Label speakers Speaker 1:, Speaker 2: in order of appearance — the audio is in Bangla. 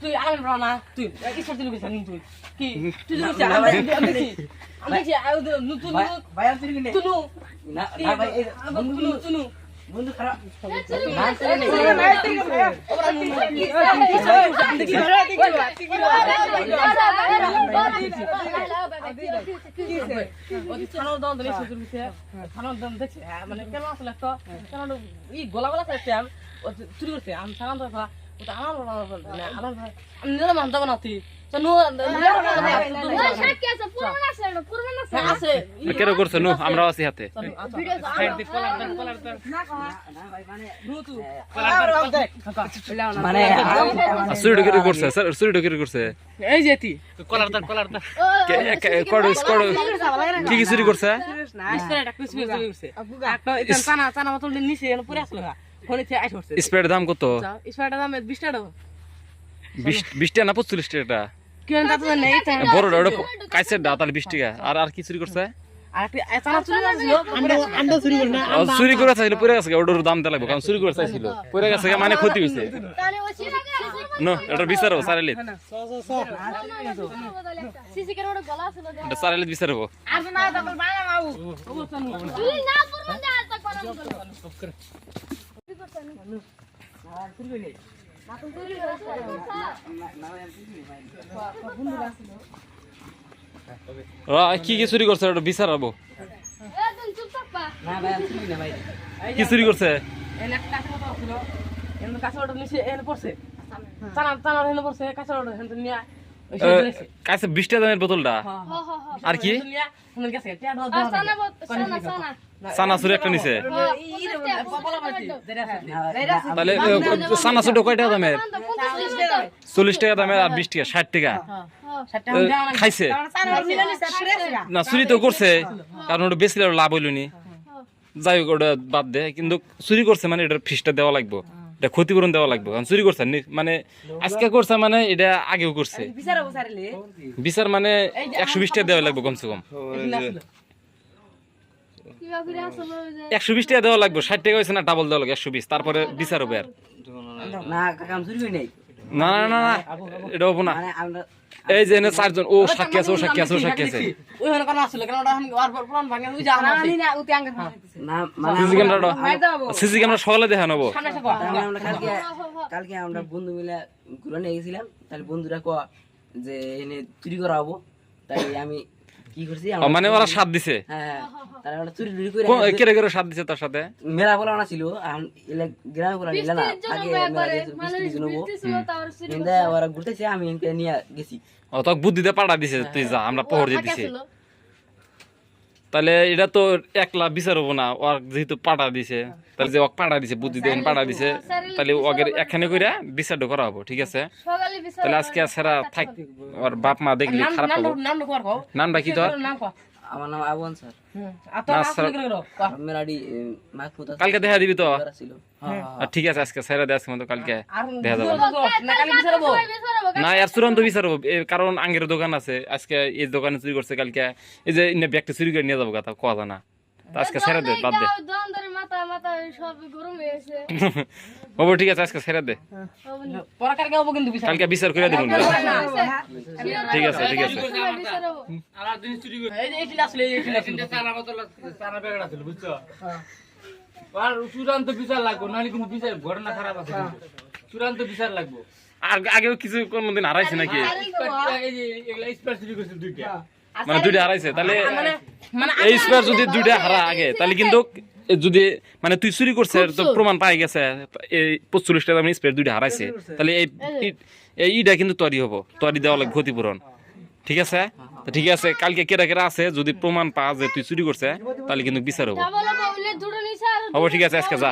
Speaker 1: তুই আলাম রাও না তুই ঈশ্বর তুই গেছিস তুই কি তুই গেছিস আমি আমি আমি দেখছি আর নতুন
Speaker 2: ভাই আমি চুরি করি
Speaker 1: তুনু
Speaker 2: না না ভাই এই বন্ধু
Speaker 1: তুনু
Speaker 2: বন্ধু খারাপ
Speaker 3: না
Speaker 1: মানে কেন আসলে তো কেন ই গোলা গোলা আমি চুরি করছে আমি খানার মানে
Speaker 4: কেন করছে নো আমরাও আছি হাতে
Speaker 2: মানে
Speaker 4: কে- কে- কড়- কড়- কি কি চুরি করছে
Speaker 1: নিচে এনে আসলো
Speaker 4: স্প্রের দাম কত?
Speaker 1: ইসপাটা দাম 20 টাকা
Speaker 4: বিশ বিশ টাকা না পঁচল্লিশ টাকা
Speaker 1: কি তা তো। নেই
Speaker 4: বড় ওটা কাইসের দা তাহলে বিশ টাকা। আর আর কি চুরি করছে?
Speaker 1: আর চুরি
Speaker 4: করে চাইছিল পরে গেছে ওটার দাম দেওয়া লাগবে কারণ চুরি করে চাইছিল। পরে গেছে মানে ক্ষতি হয়েছে নো এটা বিচারো চারাইলিত
Speaker 3: সিসি ক্যামেরা
Speaker 4: এটা বিচারবো
Speaker 3: না
Speaker 4: কি কি চুরি করছে? ওটা বিচারাবো কি চুরি করছে? কাছে বিশ দামের বোতলটা?
Speaker 3: হ হ হ
Speaker 4: আর কি?
Speaker 1: নিয়ে এনে গেছে টিয়া দাও
Speaker 3: আর সানা বত সানা সানা
Speaker 4: সানা চুরি একটা নিছে তাহলে এ, কয় টাকা দামের চল্লিশ টাকা দামের আর বিশ টাকা ষাট টাকা খাইছে না চুরি তো করছে কারণ ওটা বেশি লাভ হইল নি যাই হোক ওটা বাদ দে কিন্তু চুরি করছে মানে এটার ফিসটা দেওয়া লাগবে এটা ক্ষতিপূরণ দেওয়া লাগবে কারণ চুরি করছে মানে আজকে করছে মানে এটা আগেও করছে বিচার মানে একশো বিশ টাকা দেওয়া লাগবে কমসে কম একশো বিশ টাকা দেওয়া লাগবে ষাট টাকা হয়েছে না ডাবল দেওয়া লাগবে একশো বিশ তারপরে বিচার হবে আর।
Speaker 2: না
Speaker 4: না না না না এটা হব না।
Speaker 2: মানে
Speaker 4: এই যে এনে চারজন ও সাক্ষী আছে ও সাক্ষী আছে ও সাক্ষী আছে
Speaker 1: ওইখানে কোন আসলে কেন? ওটা আমি আর পুরান ভাঙে ওই যা না
Speaker 2: না মানে
Speaker 4: সিসি ক্যামেরা সকালে দেখা নেব।
Speaker 1: কর
Speaker 2: তাহলে আমরা কালকে কালকে আমরা বন্ধু মিলে ঘুরে নিয়ে গেছিলাম। তাহলে বন্ধুরা ক যে এনে চুরি করা হব। তাই আমি কি করছি? আমরা
Speaker 4: মানে ওরা সাথ দিছে।
Speaker 2: হ্যাঁ হ্যাঁ তাহলে আমরা চুরি টুরি করে
Speaker 4: কেরে কেরে সাথ দিছে তার সাথে?
Speaker 2: মেলা বলা না ছিল গ্রামে বলা নিলে না আগে মেলা ওরা ঘুরতেছে আমি নিয়ে গেছি।
Speaker 4: ও তো বুদ্ধিতে পাঠা দিছে তুই যা আমরা পহর দিছি। তাহলে এটা তো একলা বিচার হব না ওর যেহেতু পাঠা দিছে তাহলে যে ওক পাঠা দিছে বুদ্ধি দিয়ে পাঠা দিছে তাহলে ওকে এখানে কইরা বিচারটা করা হব ঠিক আছে? তাহলে আজকে সেরা থাক ওর বাপ মা দেখলি খারাপ হব।
Speaker 1: কর
Speaker 4: নামটা কি তোর?
Speaker 1: কর
Speaker 2: আমার নাম
Speaker 1: করো
Speaker 2: মেরাডি
Speaker 4: কালকে দেখা দিবি তো?
Speaker 2: হ্যাঁ
Speaker 4: ঠিক আছে আজকে সেরা দেয় আজকে মতো কালকে দেখা যাবে।
Speaker 1: না
Speaker 4: আর চূড়ান্ত বিচারবো কারণ আঙ্গের দোকান আছে। আজকে এই দোকানে চুরি করছে কালকে। এই যে ইনে ব্যাগটা চুরি করে নিয়ে যাব কথা কথা না। আজকে ছেড়ে দে বাদ দে।
Speaker 3: মাথা মাথা সব গরম হয়ে গেছে।
Speaker 4: বাবু ঠিক আছে আজকে ছেড়ে দে।
Speaker 1: পরে কালকে হব কিন্তু বিচার
Speaker 4: কালকে বিচার করে দিব ঠিক আছে ঠিক আছে।
Speaker 3: বিচার হব
Speaker 1: এই যে এইটি আসলে এইটি আসলে
Speaker 5: আর চূড়ান্ত বিচার লাগবো নাহলে কিন্তু বিচার ঘটনা খারাপ আছে। চূড়ান্ত বিচার লাগবো।
Speaker 4: আর আগেও কিছু কোনদিন হারাইছে নাকি?
Speaker 5: এই যে এগুলা স্পেয়ার চুরি দুইটা।
Speaker 4: মানে দুইটা হারাইছে তাহলে
Speaker 1: মানে মানে
Speaker 4: এই স্পেয়ার যদি দুইটা হারা আগে তাহলে কিন্তু যদি মানে তুই চুরি করছে তো প্রমাণ পাই গেছে এই পঁচল্লিশ টাকা মানে স্পেয়ার দুইটা হারাইছে। তাহলে এই এই ইটা কিন্তু তৈরি হব তৈরি দেওয়া লাগবে ক্ষতিপূরণ। ঠিক আছে? ঠিক আছে কালকে কেরা কেরা আছে যদি প্রমাণ পাওয়া যে তুই চুরি করছে তাহলে কিন্তু বিচার হব। হব ঠিক আছে আজকে যা।